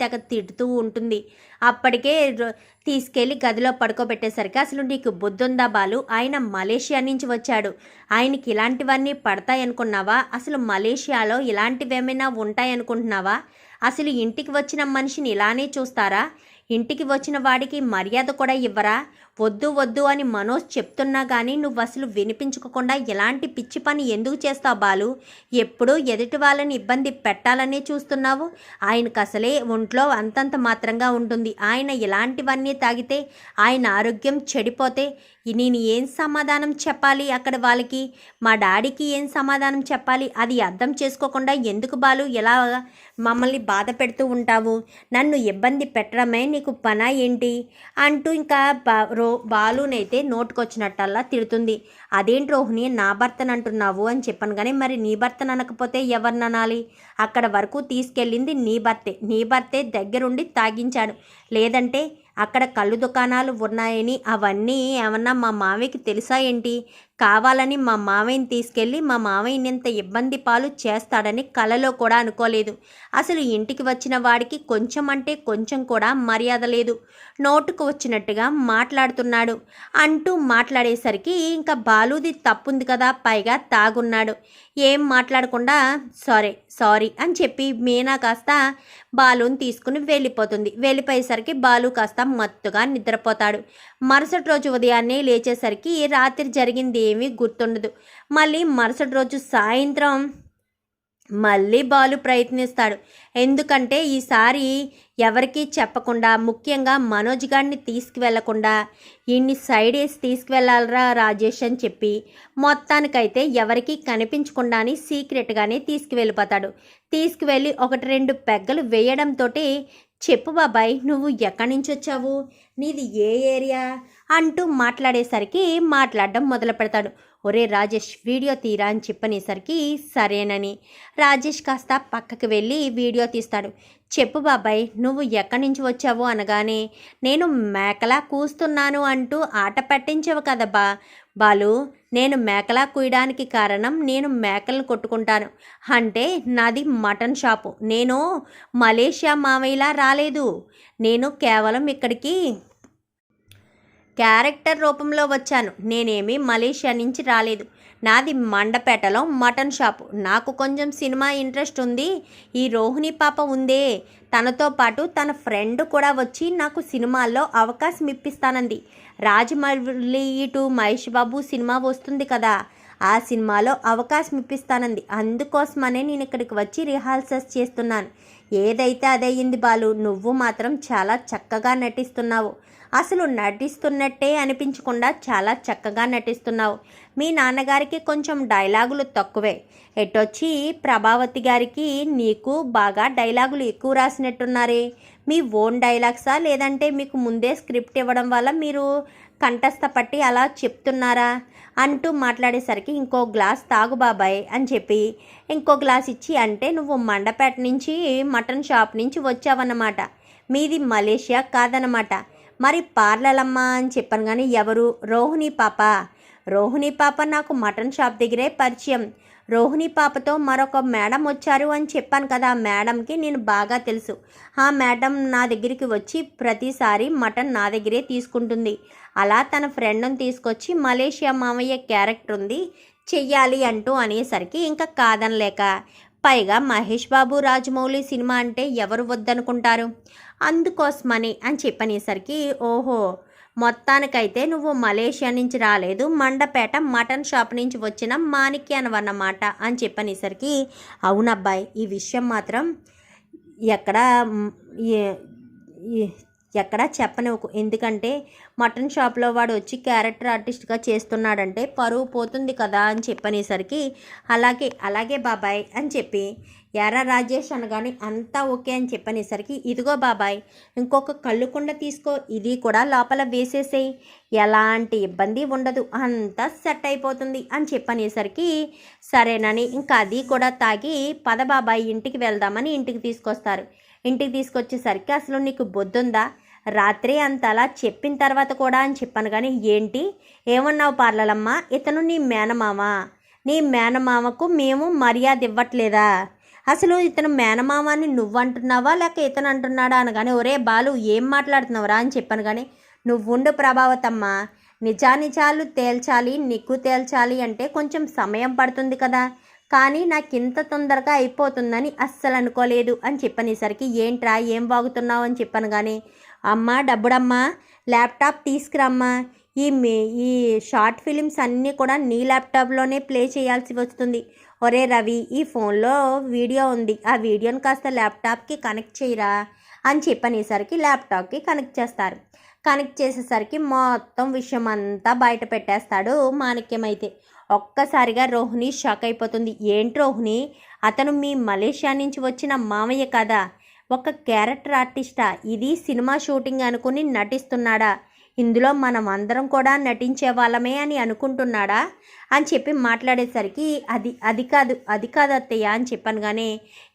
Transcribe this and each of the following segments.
తెగ తిడుతూ ఉంటుంది. అప్పటికే తీసుకెళ్ళి గదిలో పడుకోబెట్టేసరికి అసలు నీకు బుద్ధుందా బాలు? ఆయన మలేషియా నుంచి వచ్చాడు. ఆయనకి ఇలాంటివన్నీ పడతాయనుకున్నావా? అసలు మలేషియాలో ఇలాంటివేమైనా ఉంటాయనుకుంటున్నావా? అసలు ఇంటికి వచ్చిన మనిషిని ఇలానే చూస్తారా? ఇంటికి వచ్చిన వాడికి మర్యాద కూడా ఇవ్వరా? వద్దు వద్దు అని మనోజ్ చెప్తున్నా కానీ నువ్వు అసలు వినిపించుకోకుండా ఎలాంటి పిచ్చి పని ఎందుకు చేస్తావు బాలు? ఎప్పుడూ ఎదుటి వాళ్ళని ఇబ్బంది పెట్టాలనే చూస్తున్నావు? ఆయనకు అసలే ఒంట్లో అంతంత మాత్రంగా ఉంటుంది. ఆయన ఇలాంటివన్నీ తాగితే ఆయన ఆరోగ్యం చెడిపోతే నేను ఏం సమాధానం చెప్పాలి అక్కడ వాళ్ళకి? మా డాడీకి ఏం సమాధానం చెప్పాలి? అది అర్థం చేసుకోకుండా ఎందుకు బాలు ఎలా మమ్మల్ని బాధ పెడుతూ ఉంటావు? నన్ను ఇబ్బంది పెట్టడమే నీకు పనా ఏంటి? అంటూ ఇంకా బా రో బాలునైతే నోటుకొచ్చినట్టల్లా తిడుతుంది. అదేంటి రోహిణి నా భర్తను అంటున్నావు అని చెప్పాను. కానీ మరి నీ భర్తను అనకపోతే ఎవరిని అనాలి అక్కడ వరకు తీసుకెళ్ళింది నీ భర్తే. నీ భర్తే దగ్గరుండి తాగించాడు. లేదంటే అక్కడ కళ్ళు దుకాణాలు ఉన్నాయని అవన్నీ ఏమన్నా మా మావయ్యకి తెలుసా ఏంటి? కావాలని మా మావయ్యని తీసుకెళ్ళి మా మావయ్యని ఇంత ఇబ్బంది పాలు చేస్తాడని కలలో కూడా అనుకోలేదు. అసలు ఇంటికి వచ్చిన వాడికి కొంచెం అంటే కొంచెం కూడా మర్యాద లేదు. నోటుకు వచ్చినట్టుగా మాట్లాడుతున్నాడు. అంటూ మాట్లాడేసరికి ఇంకా బాలుది తప్పుంది కదా పైగా తాగున్నాడు. ఏం మాట్లాడకుండా సారీ సారీ అని చెప్పి మీనా కాస్త బాలుని తీసుకుని వెళ్ళిపోతుంది. వెళ్ళిపోయేసరికి బాలు కాస్త మత్తుగా నిద్రపోతాడు. మరుసటి రోజు ఉదయాన్నే లేచేసరికి రాత్రి జరిగింది ఏమీ గుర్తుండదు. మళ్ళీ మరుసటి రోజు సాయంత్రం మళ్ళీ బాలు ప్రయత్నిస్తాడు. ఎందుకంటే ఈసారి ఎవరికీ చెప్పకుండా ముఖ్యంగా మనోజ్ గారిని తీసుకువెళ్ళకుండా ఇన్ని సైడ్ వేసి తీసుకువెళ్ళాలరా రాజేష్ అని చెప్పి మొత్తానికైతే ఎవరికీ కనిపించకుండానే సీక్రెట్గానే తీసుకువెళ్ళిపోతాడు. తీసుకువెళ్ళి ఒకటి రెండు పెగ్గలు వేయడంతో చెప్పు బాబాయ్ నువ్వు ఎక్కడి నుంచి వచ్చావు? నీది ఏ ఏరియా? అంటూ మాట్లాడేసరికి మాట్లాడడం మొదలు పెడతాడు ఒరే రాజేష్ వీడియో తీరా అని చెప్పనేసరికి సరేనని. రాజేష్ కాస్త పక్కకి వెళ్ళి వీడియో తీస్తాడు. చెప్పు బాబాయ్ నువ్వు ఎక్కడి నుంచి వచ్చావు అనగానే నేను మేకలా కూస్తున్నాను అంటూ ఆట పట్టించవు కదా బా. బాలు నేను మేకలా కూయడానికి కారణం నేను మేకలను కొట్టుకుంటాను. అంటే నాది మటన్ షాపు. నేను మలేషియా మావయ్యలా రాలేదు. నేను కేవలం ఇక్కడికి క్యారెక్టర్ రూపంలో వచ్చాను. నేనేమి మలేషియా నుంచి రాలేదు. నాది మండపేటలో మటన్ షాపు. నాకు కొంచెం సినిమా ఇంట్రెస్ట్ ఉంది. ఈ రోహిణి పాప ఉందే. తనతో పాటు తన ఫ్రెండ్ కూడా వచ్చి నాకు సినిమాల్లో అవకాశం ఇప్పిస్తానంది. రాజమౌళి ఇటు మహేష్ బాబు సినిమా వస్తుంది కదా. ఆ సినిమాలో అవకాశం ఇప్పిస్తానంది. అందుకోసమనే నేను ఇక్కడికి వచ్చి రిహార్సల్స్ చేస్తున్నాను. ఏదైతే అదయ్యింది బాలు నువ్వు మాత్రం చాలా చక్కగా నటిస్తున్నావు. అసలు నటిస్తున్నట్టే అనిపించకుండా చాలా చక్కగా నటిస్తున్నావు. మీ నాన్నగారికి కొంచెం డైలాగులు తక్కువే. ఎటొచ్చి ప్రభావతి గారికి నీకు బాగా డైలాగులు ఎక్కువ రాసినట్టున్నారే? మీ ఓన్ డైలాగ్సా? లేదంటే మీకు ముందే స్క్రిప్ట్ ఇవ్వడం వల్ల మీరు కంఠస్థ పట్టి అలా చెప్తున్నారా? అంటూ మాట్లాడేసరికి ఇంకో గ్లాస్ తాగు బాబాయ్ అని చెప్పి ఇంకో గ్లాస్ ఇచ్చి అంటే నువ్వు మండపేట నుంచి మటన్ షాప్ నుంచి వచ్చావన్నమాట. మీది మలేషియా కాదనమాట మరి పార్లలమ్మ అని చెప్పాను కానీ ఎవరు? రోహిణి పాప. రోహిణి పాప నాకు మటన్ షాప్ దగ్గరే పరిచయం. రోహిణి పాపతో మరొక మేడం వచ్చారు అని చెప్పాను కదా ఆ మేడంకి నేను బాగా తెలుసు. ఆ మేడం నా దగ్గరికి వచ్చి ప్రతిసారి మటన్ నా దగ్గరే తీసుకుంటుంది. అలా తన ఫ్రెండ్ని తీసుకొచ్చి మలేషియా మామయ్య క్యారెక్టర్ ఉంది చెయ్యాలి అంటూ అనేసరికి ఇంకా కాదనలేక పైగా మహేష్ బాబు రాజమౌళి సినిమా అంటే ఎవరు వద్దనుకుంటారు? అందుకోసమని అని చెప్పనేసరికి ఓహో మొత్తానికైతే నువ్వు మలేషియా నుంచి రాలేదు మండపేట మటన్ షాప్ నుంచి వచ్చిన మాణిక్యానవన్నమాట అని చెప్పనేసరికి అవునబ్బాయి ఈ విషయం మాత్రం ఎక్కడ ఎక్కడా చెప్పనివ్వకు. ఎందుకంటే మటన్ షాప్లో వాడు వచ్చి క్యారెక్టర్ ఆర్టిస్ట్గా చేస్తున్నాడంటే పరువు పోతుంది కదా అని చెప్పనేసరికి అలాగే అలాగే బాబాయ్ అని చెప్పి ఎర్ర రాజేష్ అనగానే అంతా ఓకే అని చెప్పనేసరికి ఇదిగో బాబాయ్ ఇంకొక కళ్ళు కుండ తీసుకో ఇది కూడా లోపల వేసేసేయి. ఎలాంటి ఇబ్బంది ఉండదు అంతా సెట్ అయిపోతుంది అని చెప్పనేసరికి సరేనని ఇంకా అది కూడా తాగి పద బాబాయ్ ఇంటికి వెళ్దామని ఇంటికి తీసుకొస్తారు. ఇంటికి తీసుకొచ్చేసరికి అసలు నీకు బొద్దుందా? రాత్రి అంత అలా చెప్పిన తర్వాత కూడా అని చెప్పాను కానీ ఏంటి? ఏమన్నావు పార్లలమ్మ? ఇతను నీ మేనమామ. నీ మేనమామకు మేము మర్యాద ఇవ్వట్లేదా? అసలు ఇతను మేనమామని నువ్వు అంటున్నావా లేక ఇతను అంటున్నాడా అనగానే ఒరే బాలు ఏం మాట్లాడుతున్నావురా? అని చెప్పాను కానీ నువ్వుండు ప్రభావతమ్మ నిజానిజాలు తేల్చాలి నిక్కు తేల్చాలి అంటే కొంచెం సమయం పడుతుంది కదా. కానీ నాకు ఇంత తొందరగా అయిపోతుందని అస్సలు అనుకోలేదు. అని చెప్పనేసరికి ఏంట్రా ఏం బాగుతున్నావు అని చెప్పాను కానీ అమ్మ డబ్బుడమ్మా ల్యాప్టాప్ తీసుకురమ్మా. ఈ మీ ఈ షార్ట్ ఫిలిమ్స్ అన్నీ కూడా నీ ల్యాప్టాప్లోనే ప్లే చేయాల్సి వస్తుంది. ఒరే రవి ఈ ఫోన్లో వీడియో ఉంది. ఆ వీడియోని కాస్త ల్యాప్టాప్కి కనెక్ట్ చేయరా అని చెప్పనేసరికి ల్యాప్టాప్కి కనెక్ట్ చేస్తారు. కనెక్ట్ చేసేసరికి మొత్తం విషయం అంతా బయట పెట్టేస్తాడు మాణిక్యం అయితే ఒక్కసారిగా రోహిణి షాక్ అయిపోతుంది. ఏంటి రోహిణి? అతను మీ మలేషియా నుంచి వచ్చిన మామయ్య కదా. ఒక క్యారెక్టర్ ఆర్టిస్టా? ఇది సినిమా షూటింగ్ అనుకుని నటిస్తున్నాడా? ఇందులో మనం అందరం కూడా నటించే వాళ్ళమే అని అనుకుంటున్నాడా? అని చెప్పి మాట్లాడేసరికి అది అది కాదు అది కాదు అత్తయ్య అని చెప్పాను కానీ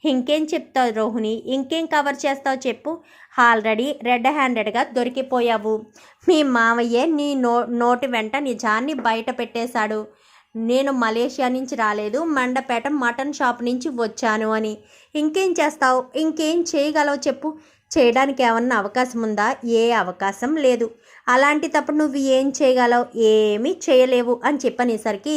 ఇంకేం చెప్తావు రోహిణి? ఇంకేం కవర్ చేస్తావు చెప్పు. ఆల్రెడీ రెడ్ హ్యాండెడ్గా దొరికిపోయావు. మీ మావయ్యే నీ నో నోటి వెంట నిజాన్ని బయట పెట్టేశాడు. నేను మలేషియా నుంచి రాలేదు మండపేట మటన్ షాప్ నుంచి వచ్చాను అని. ఇంకేం చేస్తావు? ఇంకేం చేయగలవు చెప్పు. చేయడానికి ఏమన్నా అవకాశం ఉందా ఏ అవకాశం లేదు. అలాంటి తప్పుడు నువ్వు ఏం చేయగలవు? ఏమీ చేయలేవు అని చెప్పనేసరికి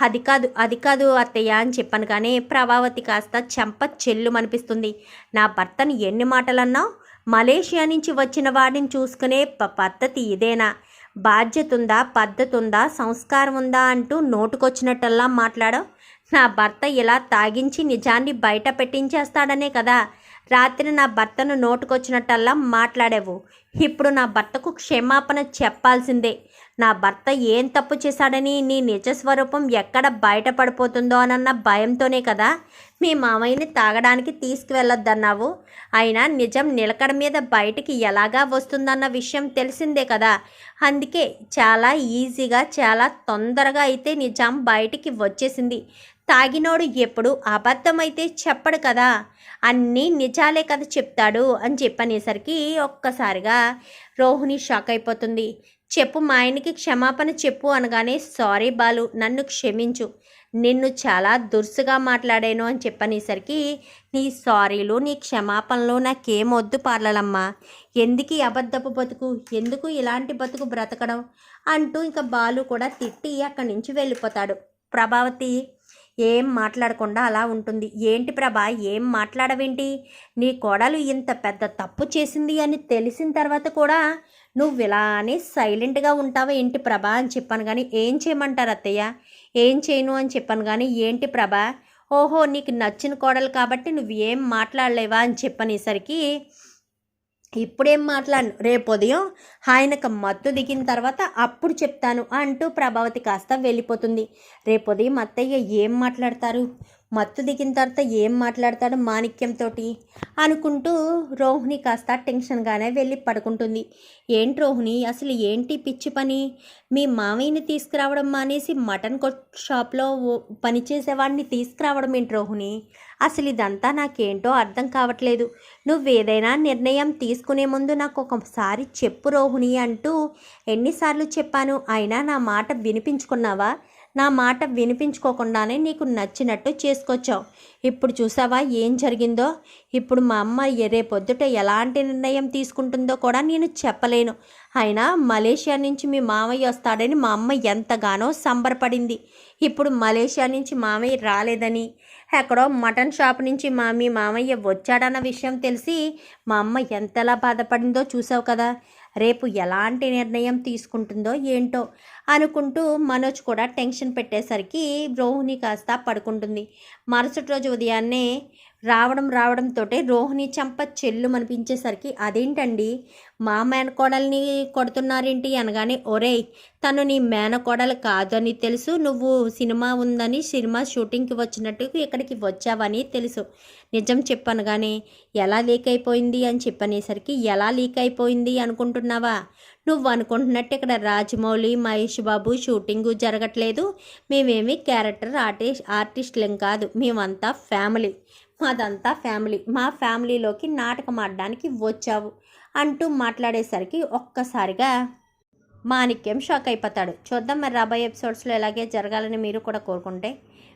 అది కాదు అది కాదు అత్తయ్య అని చెప్పాను. కానీ ప్రభావతి కాస్త చెంప చెల్లు అనిపిస్తుంది నా భర్తను ఎన్ని మాటలన్నావు? మలేషియా నుంచి వచ్చిన వాడిని చూసుకునే ప- పద్ధతి ఇదేనా? బాధ్యత ఉందా పద్ధతి ఉందా సంస్కారం ఉందా అంటూ నోటుకొచ్చినట్టల్లా మాట్లాడావు. నా భర్త ఇలా తాగించి నిజాన్ని బయట పెట్టించేస్తాడనే కదా! రాత్రి నా భర్తను నోటుకొచ్చినట్టల్లా మాట్లాడావు. ఇప్పుడు నా భర్తకు క్షమాపణ చెప్పాల్సిందే. నా భర్త ఏం తప్పు చేశాడని నీ నిజ స్వరూపం ఎక్కడ బయటపడిపోతుందో అన్న భయంతోనే కదా మీ మామయ్యని తాగడానికి తీసుకువెళ్ళొద్దన్నావు. అయినా నిజం నిలకడ మీద బయటికి ఎలాగా వస్తుందన్న విషయం తెలిసిందే కదా. అందుకే చాలా ఈజీగా చాలా తొందరగా అయితే నిజం బయటికి వచ్చేసింది. తాగినోడు ఎప్పుడు అబద్ధమైతే చెప్పడు కదా. అన్నీ నిజాలే కదా చెప్తాడు అని చెప్పనేసరికి ఒక్కసారిగా రోహిణి షాక్ అయిపోతుంది. చెప్పు మా ఆయనకి క్షమాపణ చెప్పు అనగానే సారీ బాలు నన్ను క్షమించు. నిన్ను చాలా దురుసుగా మాట్లాడాను అని చెప్పనేసరికి నీ సారీలు నీ క్షమాపణలు నాకేం వద్దు పార్లలమ్మా. ఎందుకు ఈ అబద్ధపు బతుకు? ఎందుకు ఇలాంటి బతుకు బ్రతకడం? అంటూ ఇంకా బాలు కూడా తిట్టి అక్కడి నుంచి వెళ్ళిపోతాడు. ప్రభావతి ఏం మాట్లాడకుండా అలా ఉంటుంది. ఏంటి ప్రభా? ఏం మాట్లాడవేంటి? నీ కోడలు ఇంత పెద్ద తప్పు చేసింది అని తెలిసిన తర్వాత కూడా నువ్వు ఇలానే సైలెంట్గా ఉంటావా? ఏంటి ప్రభా? అని చెప్పాను కానీ ఏం చేయమంటారు అత్తయ్య? ఏం చేయను అని చెప్పాను కానీ ఏంటి ప్రభా? ఓహో నీకు నచ్చిన కోడలు కాబట్టి నువ్వు ఏం మాట్లాడలేవా? అని చెప్పనేసరికి ఇప్పుడేం మాట్లాడను? రేపు ఉదయం ఆయనకు మత్తు దిగిన తర్వాత అప్పుడు చెప్తాను అంటూ ప్రభావతి కాస్త వెళ్ళిపోతుంది. రేపు ఉదయం అత్తయ్య ఏం మాట్లాడతారు? మత్తు దిగిన తర్వాత ఏం మాట్లాడతాడు మాణిక్యంతో అనుకుంటూ రోహిణి కాస్త టెన్షన్గానే వెళ్ళి పడుకుంటుంది. ఏంటి రోహిణి అసలు ఏంటి పిచ్చి పని? మీ మామయ్యని తీసుకురావడం మానేసి మటన్ కొట్ షాప్లో పనిచేసేవాడిని తీసుకురావడం ఏంటి రోహిణి? అసలు ఇదంతా నాకేంటో అర్థం కావట్లేదు. నువ్వేదైనా నిర్ణయం తీసుకునే ముందు నాకు ఒకసారి చెప్పు రోహిణి అంటూ ఎన్నిసార్లు చెప్పాను. అయినా నా మాట వినిపించుకున్నావా? నా మాట వినిపించుకోకుండానే నీకు నచ్చినట్టు చేసుకొచ్చావు. ఇప్పుడు చూసావా ఏం జరిగిందో? ఇప్పుడు మా అమ్మ రేపొద్దుట ఎలాంటి నిర్ణయం తీసుకుంటుందో కూడా నేను చెప్పలేను. అయినా మలేషియా నుంచి మీ మామయ్య వస్తాడని మా అమ్మ ఎంతగానో సంబరపడింది. ఇప్పుడు మలేషియా నుంచి మామయ్య రాలేదని ఎక్కడో మటన్ షాప్ నుంచి మా మీ మామయ్య వచ్చాడన్న విషయం తెలిసి మా అమ్మ ఎంతలా బాధపడిందో చూసావు కదా. రేపు ఎలాంటి నిర్ణయం తీసుకుంటుందో ఏంటో అనుకుంటూ మనోజ్ కూడా టెన్షన్ పెట్టేసరికి రోహిణి కాస్త పడుకుంటుంది. మరుసటి రోజు ఉదయాన్నే రావడం రావడంతో రోహిణి చంప చెల్లు అనిపించేసరికి అదేంటండి? మా మేనకోడల్ని కొడుతున్నారేంటి? అనగానే ఒరేయ్ తను నీ మేనకోడలు కాదని తెలుసు. నువ్వు సినిమా ఉందని సినిమా షూటింగ్కి వచ్చినట్టు ఇక్కడికి వచ్చావని తెలుసు. నిజం చెప్పాను కానీ ఎలా లీక్ అయిపోయింది అని చెప్పనేసరికి ఎలా లీక్ అయిపోయింది అనుకుంటున్నావా? నువ్వు అనుకుంటున్నట్టు ఇక్కడ రాజమౌళి మహేష్ బాబు షూటింగు జరగట్లేదు. మేమేమి క్యారెక్టర్ ఆర్టిస్ట్ ఆర్టిస్టులం కాదు. మేమంతా ఫ్యామిలీ. అదంతా ఫ్యామిలీ. మా ఫ్యామిలీలోకి నాటకం ఆడడానికి వచ్చావు అంటూ మాట్లాడేసరికి ఒక్కసారిగా మాణిక్యం షాక్ అయిపోతాడు. చూద్దాం మరి రాబోయే ఎపిసోడ్స్లో ఎలాగే జరగాలని మీరు కూడా కోరుకుంటే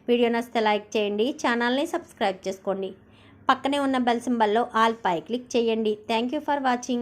వీడియో నచ్చితే లైక్ చేయండి ఛానల్ని సబ్స్క్రైబ్ చేసుకోండి. పక్కనే ఉన్న బెల్ సింబల్లో ఆల్ పై క్లిక్ చేయండి. Thank you for watching.